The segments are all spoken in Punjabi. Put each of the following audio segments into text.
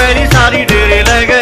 very sorry, dear.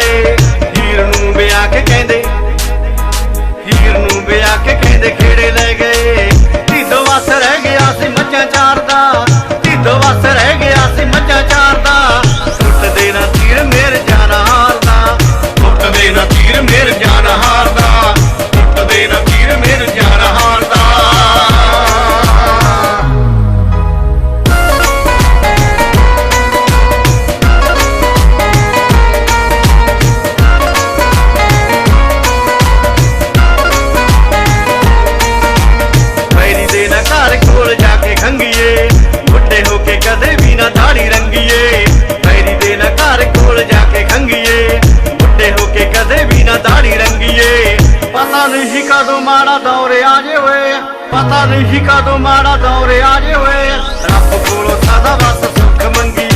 ਕਦੋਂ ਮਾੜਾ ਦੌਰ ਆ ਜੇ ਓਏ ਪਤਾ ਨਹੀਂ ਕਦੋਂ ਮਾੜਾ ਦੌਰ ਆ ਜੇ ਓਏ ਰੱਬ ਕੋਲੋਂ ਸਦਾ ਵਸ ਸੁੱਖ ਮੰਗੀਏ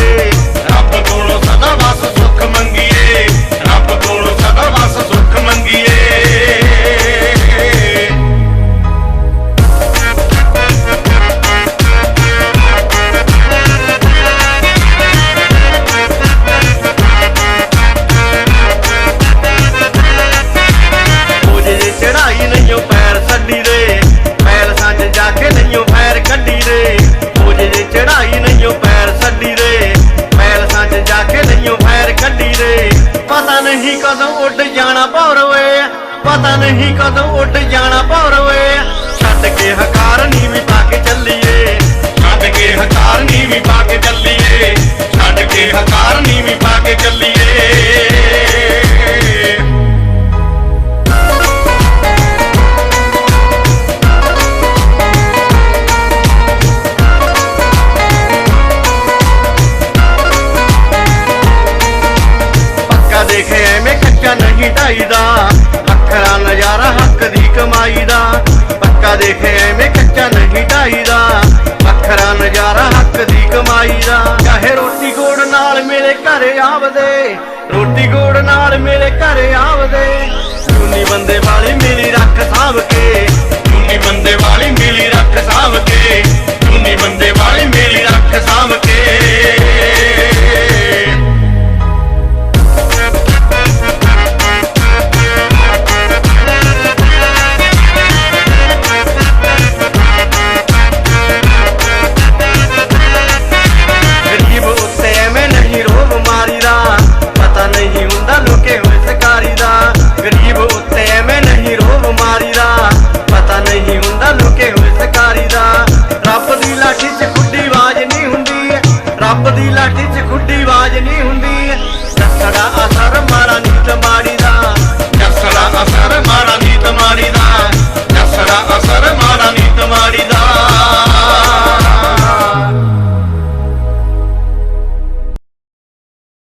ਪਤਾ ਨਹੀਂ ਕਦੋਂ ਉੱਡ ਜਾਣਾ ਭੌਰ ਓਏ। ਪਤਾ ਨਹੀਂ ਕਦੋਂ ਉੱਡ ਜਾਣਾ ਭੌਰ ਓਏ। ਛੱਡ ਕੇ ਹਕਾਰ ਨੀਵੀਂ ਪਾ ਕੇ ਚੱਲੀਏ। ਛੱਡ ਕੇ ਹਕਾਰ ਨੀਵੀਂ ਪਾ ਕੇ ਚੱਲੀਏ। ਛੱਡ ਕੇ ਹਕਾਰ ਨੀਵੀਂ ਪਾ ਕੇ ਚੱਲੀਏ। ਦੇਖੇ ਐਵੇਂ ਕੱਚਾ ਨਹੀਂ ਢਾਈਦਾ ਅੱਖਰਾਂ ਨਜ਼ਾਰਾ ਹੱਕ ਦੀ ਕਮਾਈ ਦਾ। ਚਾਹੇ ਰੋਟੀ ਗੋੜ ਨਾਲ ਮੇਰੇ ਘਰੇ ਆਵਦੇ। ਰੋਟੀ ਗੋੜ ਨਾਲ ਮੇਰੇ ਘਰੇ ਆਵਦੇ। ਚੁੰਨੀ ਬੰਦੇ ਵਾਲੇ नटिच गुड्डी आवाज नहीं